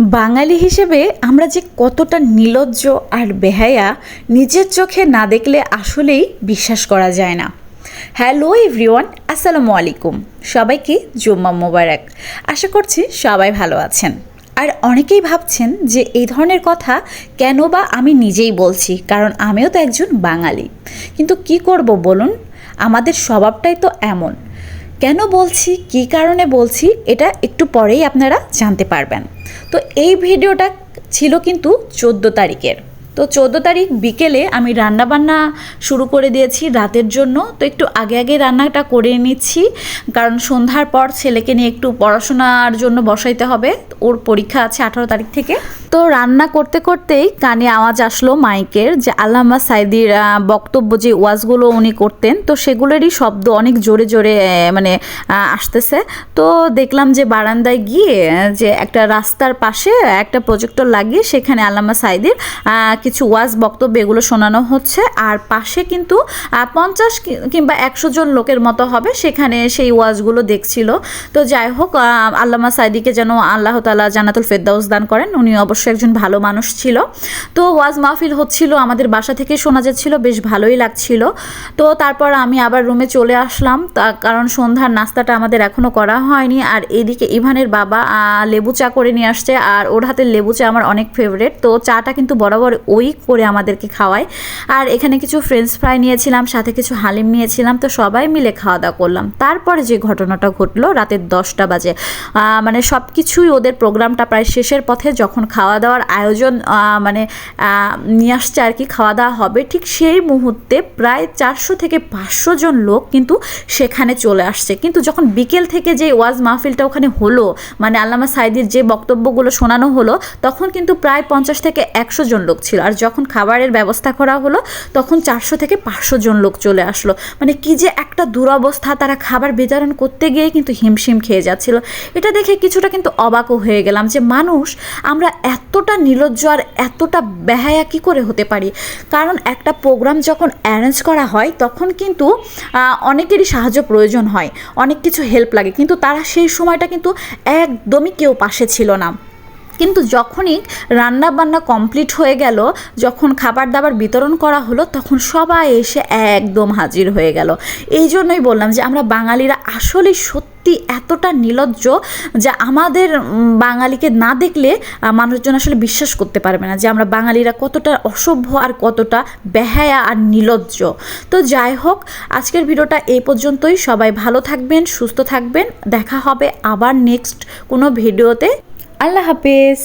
বাঙালি হিসেবে আমরা যে কতটা নিলজ্জ আর বেহায়া নিজের চোখে না দেখলে আসলেই বিশ্বাস করা যায় না। হ্যালো এভরিওয়ান আসসালামু আলাইকুম। সবাইকে জুম্মা মোবারক। আশা করছি সবাই ভালো আছেন। আর অনেকেই ভাবছেন যে এই ধরনের কথা কেন বা আমি নিজেই বলছি, কারণ আমিও তো একজন বাঙালি। কিন্তু কি করব বলুন? আমাদের স্বভাবটাই তো এমন। কেন বলছি, কী কারণে বলছি, এটা একটু পরেই আপনারা জানতে পারবেন। তো এই ভিডিওটা ছিল কিন্তু চোদ্দ তারিখের। তো চোদ্দ তারিখ বিকেলে আমি রান্নাবান্না শুরু করে দিয়েছি রাতের জন্য। তো একটু আগে আগে রান্নাটা করে নিচ্ছি, কারণ সন্ধ্যার পর ছেলেকে নিয়ে একটু পড়াশোনার জন্য বসাইতে হবে। ওর পরীক্ষা আছে আঠারো তারিখ থেকে। তো রান্না করতে করতেই কানে আওয়াজ আসলো মাইকের যে আল্লামা সাইদির বক্তব্য যে ওয়াজগুলো উনি করতেন, তো সেগুলোরই শব্দ অনেক জোরে জোরে মানে আসতেছে। তো দেখলাম যে বারান্দায় গিয়ে যে একটা রাস্তার পাশে একটা প্রজেক্টর লাগিয়ে সেখানে আল্লামা সাইদির কিছু ওয়াজ বক্তব্য এগুলো শোনানো হচ্ছে। আর পাশে কিন্তু পঞ্চাশ কিংবা একশো জন লোকের মতো হবে সেখানে সেই ওয়াজগুলো দেখছিল। তো যাই হোক আল্লামা সাইদিকে যেন আল্লাহ তালা জানাতুল ফেরদাউস দান করেন উনি অবশ্যই একজন ভালো মানুষ ছিল। তো ওয়াজ মাহফিল হচ্ছিল আমাদের বাসা থেকে শোনা যাচ্ছিল, বেশ ভালোই লাগছিল। তো তারপর আমি আবার রুমে চলে আসলাম। কারণ সন্ধ্যার নাস্তাটা আমাদের এখনও করা হয়নি। আর এদিকে ইভানের বাবা লেবু চা করে নিয়ে আসছে। আর ওর হাতের লেবু চা আমার অনেক ফেভারেট তো চাটা কিন্তু বরাবর ওই করে আমাদেরকে খাওয়ায়। আর এখানে কিছু ফ্রেঞ্চ ফ্রাই নিয়েছিলাম, সাথে কিছু হালিম নিয়েছিলাম। তো সবাই মিলে খাওয়া দাওয়া করলাম। তারপরে যে ঘটনাটা ঘটলো, রাতের দশটা বাজে। মানে সব কিছুই ওদের প্রোগ্রামটা প্রায় শেষের পথে যখন খাওয়া দাওয়ার আয়োজন মানে নিয়ে আসছে আর কি খাওয়া দাওয়া হবে। ঠিক সেই মুহূর্তে প্রায় চারশো থেকে পাঁচশো জন লোক কিন্তু সেখানে চলে আসছে। কিন্তু যখন বিকেল থেকে যে ওয়াজ মাহফিলটা ওখানে হলো মানে আল্লামা সাইদির যে বক্তব্যগুলো শোনানো হলো, তখন কিন্তু প্রায় পঞ্চাশ থেকে একশো জন লোক ছিল। আর যখন খাবারের ব্যবস্থা করা হলো, তখন চারশো থেকে পাঁচশো জন লোক চলে আসলো। মানে কি যে একটা দুরবস্থা, তারা খাবার বিতরণ করতে গিয়ে কিন্তু হিমশিম খেয়ে যাচ্ছিল। এটা দেখে কিছুটা কিন্তু অবাকও হয়ে গেলাম যে, মানুষ, আমরা এতটা নির্লজ্জ আর এতটা বেহায়া কি করে হতে পারি? কারণ একটা প্রোগ্রাম যখন অ্যারেঞ্জ করা হয়, তখন কিন্তু অনেকেরই সাহায্য প্রয়োজন হয়, অনেক কিছু হেল্প লাগে। কিন্তু তারা সেই সময়টা কিন্তু একদমই কেউ পাশে ছিল না। কিন্তু যখনই রান্না বান্না কমপ্লিট হয়ে গেল, যখন খাবার দাবার বিতরণ করা হলো, তখন সবাই এসে একদম হাজির হয়ে গেল। এই জন্যই বললাম যে আমরা বাঙালিরা আসলেই সত্যি এতটা নির্লজ্জ যে আমাদের বাঙালিকে না দেখলে মানুষজন আসলে বিশ্বাস করতে পারবে না যে আমরা বাঙালিরা কতটা অসভ্য আর কতটা বেহায়া আর নির্লজ্জ তো যাই হোক, আজকের ভিডিওটা এই পর্যন্তই। সবাই ভালো থাকবেন, সুস্থ থাকবেন। দেখা হবে আবার নেক্সট কোনো ভিডিওতে। আল্লাহ হাফেজ।